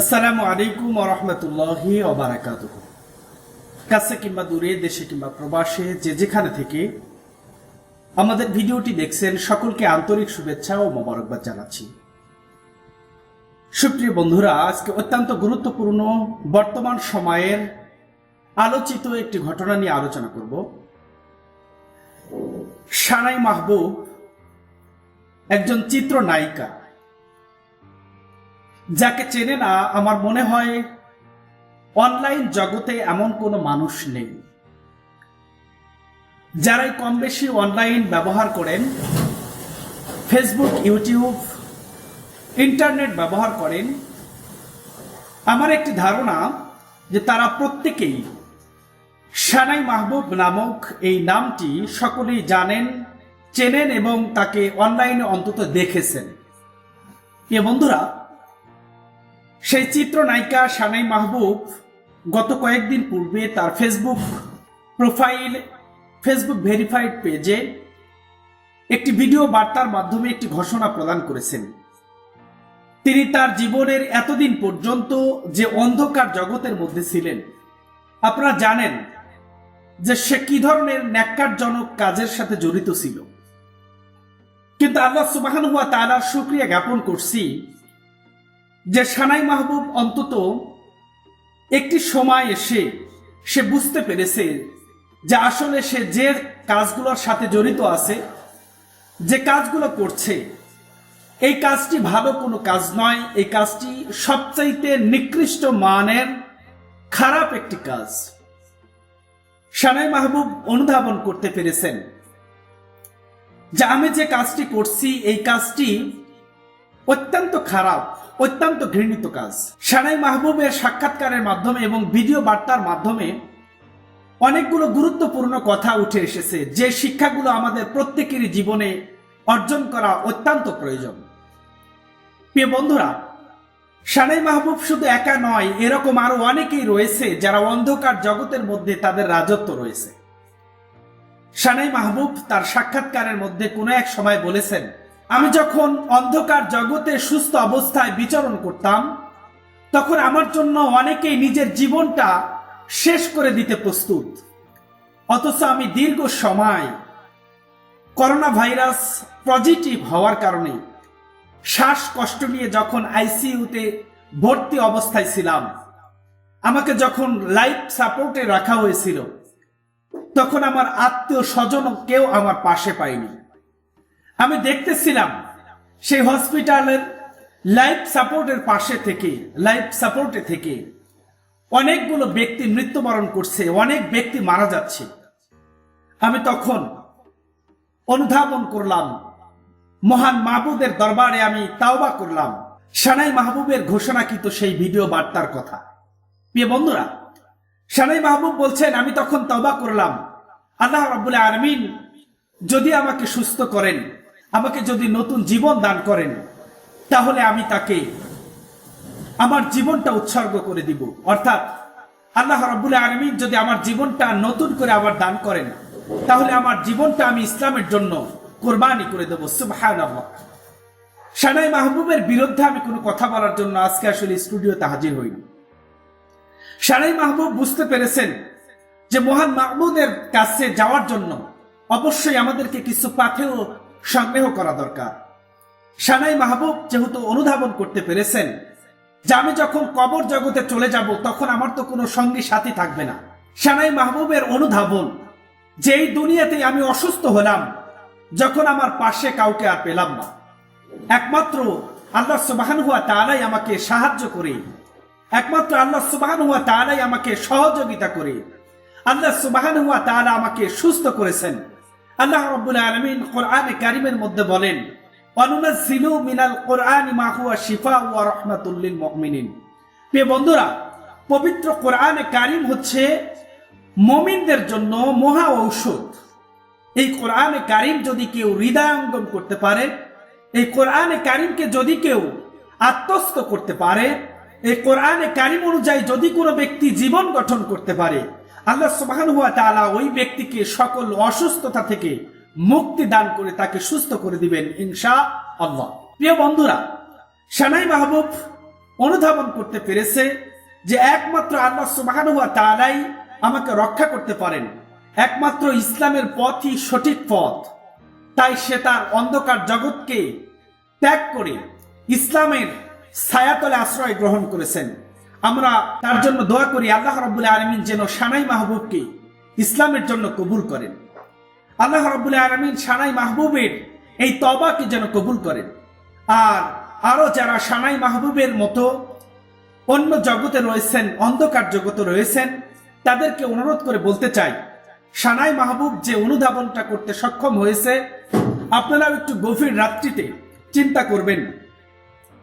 আসসালামু আলাইকুম রহমতুল্লাহি ওবারাকাত কাছে কিংবা দূরে, দেশে কিংবা প্রবাসে, যে যেখানে থেকে আমাদের ভিডিওটি দেখছেন, সকলকে আন্তরিক শুভেচ্ছা ও মোবারকবাদ জানাচ্ছি। সুপ্রিয় বন্ধুরা, আজকে অত্যন্ত গুরুত্বপূর্ণ বর্তমান সময়ের আলোচিত একটি ঘটনা নিয়ে আলোচনা করব। সানাই মাহবুব একজন চিত্রনায়িকা। যাকে চেনে না, আমার মনে হয় অনলাইন জগতে এমন কোনো মানুষ নেই। যারাই কম বেশি অনলাইন ব্যবহার করেন, ফেসবুক, ইউটিউব, ইন্টারনেট ব্যবহার করেন, আমার একটি ধারণা যে তারা প্রত্যেকেই সানাই মাহবুব নামক এই নামটি সকলেই জানেন, চেনেন এবং তাকে অনলাইনে অন্তত দেখেছেন। এ বন্ধুরা সেই চিত্রনায়িকা সানাই মাহবুব গত কয়েকদিন পূর্বে তার ফেসবুক প্রোফাইল ফেসবুক ভেরিফাইড পেজে একটি ভিডিও বার্তার মাধ্যমে একটি ঘোষণা প্রদান করেছেন। তিনি তার জীবনের এতদিন পর্যন্ত যে অন্ধকার জগতের মধ্যে ছিলেন, আপনারা জানেন যে সে কি ধরনের ন্যাক্কারজনক কাজের সাথে জড়িত ছিল। কিন্তু আল্লাহ সুবাহান হুয়া তালার সুক্রিয়া জ্ঞাপন করছি যে সানাই মাহবুব অন্তত একটি সময় এসে সে বুঝতে পেরেছে যে আসলে সে যে কাজগুলোর সাথে জড়িত আছে, যে কাজগুলো করছে, এই কাজটি ভালো কোনো কাজ নয়, এই কাজটি সবচাইতে নিকৃষ্ট মানের খারাপ একটি কাজ। সানাই মাহবুব অনুধাবন করতে পেরেছেন যে আমি যে কাজটি করছি, এই কাজটি অত্যন্ত খারাপ। অত্যন্ত ঘৃণিত কাজ। সানাই মাহবুবের সাক্ষাৎকারের মাধ্যমে এবং ভিডিও বার্তার মাধ্যমে অনেকগুলো গুরুত্বপূর্ণ কথা উঠে এসেছে, যে শিক্ষাগুলো আমাদের প্রত্যেকেরই জীবনে অর্জন করা অত্যন্ত প্রয়োজন। প্রিয় বন্ধুরা সানাই মাহবুব শুধু একা নয়, এরকম আরও অনেকেই রয়েছে যারা অন্ধকার জগতের মধ্যে তাদের রাজত্ব রয়েছে। সানাই মাহবুব তার সাক্ষাৎকারের মধ্যে কোনো এক সময় বলেছেন আমি যখন অন্ধকার জগতে সুস্থ অবস্থায় বিচরণ করতাম, তখন আমার জন্য অনেকেই নিজের জীবনটা শেষ করে দিতে প্রস্তুত। অথচ আমি দীর্ঘ সময় করোনা ভাইরাস পজিটিভ হওয়ার কারণে শ্বাসকষ্ট নিয়ে যখন আইসিইউতে ভর্তি অবস্থায় ছিলাম, আমাকে যখন লাইফ সাপোর্টে রাখা হয়েছিল, তখন আমার আত্মীয় স্বজন কেউ আমার পাশে পায়নি। আমি দেখতেছিলাম সেই হসপিটালের লাইফ সাপোর্টের পাশে থেকে, লাইফ সাপোর্টে থেকে অনেকগুলো ব্যক্তি মৃত্যুবরণ করছে, অনেক ব্যক্তি মারা যাচ্ছে। আমি তখন অনুধাবন করলাম, মহান মাহবুবের দরবারে আমি তাওবা করলাম। সানাই মাহবুবের ঘোষণা ঘোষণাকৃত সেই ভিডিও বার্তার কথা। প্রিয় বন্ধুরা, সানাই মাহবুব বলছেন, আমি তখন তবা করলাম। আল্লাহ রাবুল আলমিন যদি আমাকে সুস্থ করেন আমাকে যদি নতুন জীবন দান করেন, তাহলে আমি তাকে আমার জীবনটা উৎসর্গ করে দিব। অর্থাৎ আল্লাহ রাবুল আলমিন যদি আমার জীবনটা নতুন করে আবার দান করেন, তাহলে আমার জীবনটা আমি ইসলামের জন্য কোরবানি করে দেবো। সানাই মাহবুবের বিরুদ্ধে আমি কোনো কথা বলার জন্য আজকে আসলে স্টুডিওতে হাজির হইনি সানাই মাহবুব বুঝতে পেরেছেন যে মহান মাহমুদের কাছে যাওয়ার জন্য অবশ্যই আমাদেরকে কিছু পাথেও সংগ্রহ করা দরকার। সানাই মাহবুব যেহেতু অনুধাবন করতে পেরেছেন, যে আমি যখন কবর জগতে চলে যাব, তখন আমার তো কোনো সঙ্গী সাথী থাকবে না। সানাই মাহবুবের অনুধাবন, যে এই দুনিয়াতে আমি অসুস্থ হলাম, যখন আমার পাশে কাউকে আর পেলাম না। একমাত্র আল্লাহ সুবাহান হুয়া তালাই আমাকে সাহায্য করে। একমাত্র আল্লাহ সুবাহান হুয়া তালাই আমাকে সহযোগিতা করে। আল্লাহ সুবাহান হুয়া তালা আমাকে সুস্থ করেছেন। আল্লাহ রব্বুল আলমিন কোরআনে কারিমের মধ্যে বলেন অনুনাজিলু মিনাল কোরআন মা হুয়া শিফা ওয়া রহমাতুল্লিল মুমিনিন। প্রিয় বন্ধুরা, পবিত্র কোরআনে কারিম হচ্ছে মমিনদের জন্য মহা ঔষধ। এই কোরআনে কারিম যদি কেউ হৃদয়ঙ্গম করতে পারে, এই কোরআনে কারিমকে যদি কেউ আত্মস্থ করতে পারে, এই কোরআনে কারিম অনুযায়ী যদি কোনো ব্যক্তি জীবন গঠন করতে পারে আল্লাহ সুবাহান হুয়া তালা ওই ব্যক্তিকে সকল অসুস্থতা থেকে মুক্তি দান করে তাকে সুস্থ করে দিবেন ইনশা আল্লাহ প্রিয় বন্ধুরা, সানাই মাহবুব অনুধাবন করতে পেরেছে যে একমাত্র আল্লাহ সুবাহানুয়া তালাই আমাকে রক্ষা করতে পারেন। একমাত্র ইসলামের পথই সঠিক পথ। তাই সে তার অন্ধকার জগৎকে ত্যাগ করে ইসলামের ছায়াতলে আশ্রয় গ্রহণ করেছেন। আমরা তার জন্য দোয়া করি আল্লাহ রব্বুল আলমিন যেন সানাই মাহবুবকে ইসলামের জন্য কবুল করেন। আল্লাহ রব্বুল আলমিন সানাই মাহবুবের এই তবাকে যেন কবুল করেন। আর আরও যারা সানাই মাহবুবের মতো অন্য জগতে রয়েছেন, অন্ধকার জগতে রয়েছেন, তাদেরকে অনুরোধ করে বলতে চাই, সানাই মাহবুব যে অনুধাবনটা করতে সক্ষম হয়েছে, আপনারাও একটু গভীর রাত্রিতে চিন্তা করবেন।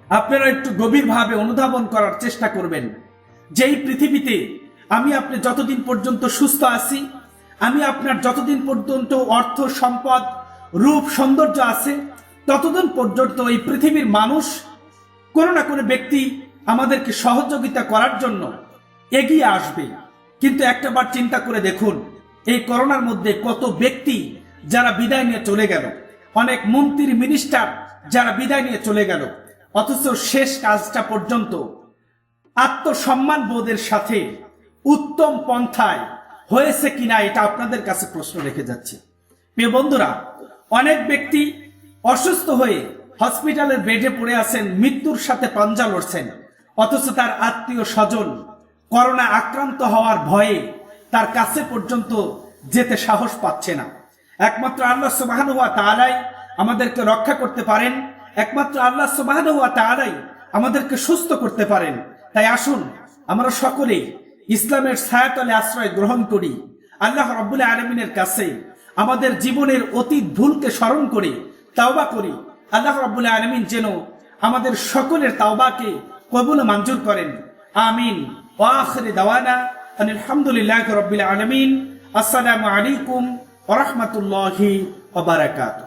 আপনারা একটু গভীরভাবে অনুধাবন করার চেষ্টা করবেন। যেই পৃথিবীতে আমি আপনি যতদিন পর্যন্ত সুস্থ আছি, আমি আপনার যতদিন পর্যন্ত অর্থ, সম্পদ, রূপ, সৌন্দর্য আছে, ততদিন পর্যন্ত এই পৃথিবীর মানুষ কোনো না কোনো ব্যক্তি আমাদেরকে সহযোগিতা করার জন্য এগিয়ে আসবে। কিন্তু একটাবার চিন্তা করে দেখুন, এই করোনার মধ্যে কত ব্যক্তি যারা বিদায় নিয়ে চলে গেল। অনেক মন্ত্রী মিনিস্টার যারা বিদায় নিয়ে চলে গেল। অথচ শেষ কাজটা পর্যন্ত আত্মসম্মান বোধের সাথে উত্তম পন্থায় হয়েছে কিনা এটা আপনাদের কাছে প্রশ্ন রেখে যাচ্ছে। প্রিয় বন্ধুরা, অনেক ব্যক্তি অসুস্থ হয়ে হসপিটালের বেডে পড়ে আছেন, মৃত্যুর সাথে পাঞ্জা লড়ছেন, অথচ তার আত্মীয় স্বজন করোনা আক্রান্ত হওয়ার ভয়ে তার কাছে পর্যন্ত যেতে সাহস পাচ্ছে না। একমাত্র আল্লাহ সুবাহান হওয়া তালাই আমাদেরকে রক্ষা করতে পারেন। একমাত্র আল্লাহ হওয়া আমাদেরকে সুস্থ করতে পারেন। তাই আসুন, আমরা সকলেই ইসলামের ছায়াতলে আশ্রয় গ্রহণ করি। আল্লাহ রব্বুল আলমিনের কাছে আমাদের জীবনের অতীত ভুলকে স্মরণ করে তাওবা করি। আল্লাহ রব্বুল আলমিন যেন আমাদের সকলের তাওবাকে কবুল মঞ্জুর করেন। আমিন। ওয়াখরি দাওয়ানা আলহামদুলিল্লাহ রব্বিল আলমিন। আসসালামু আলাইকুম ওরহমতুল্লাহি ওবারাকাতুহ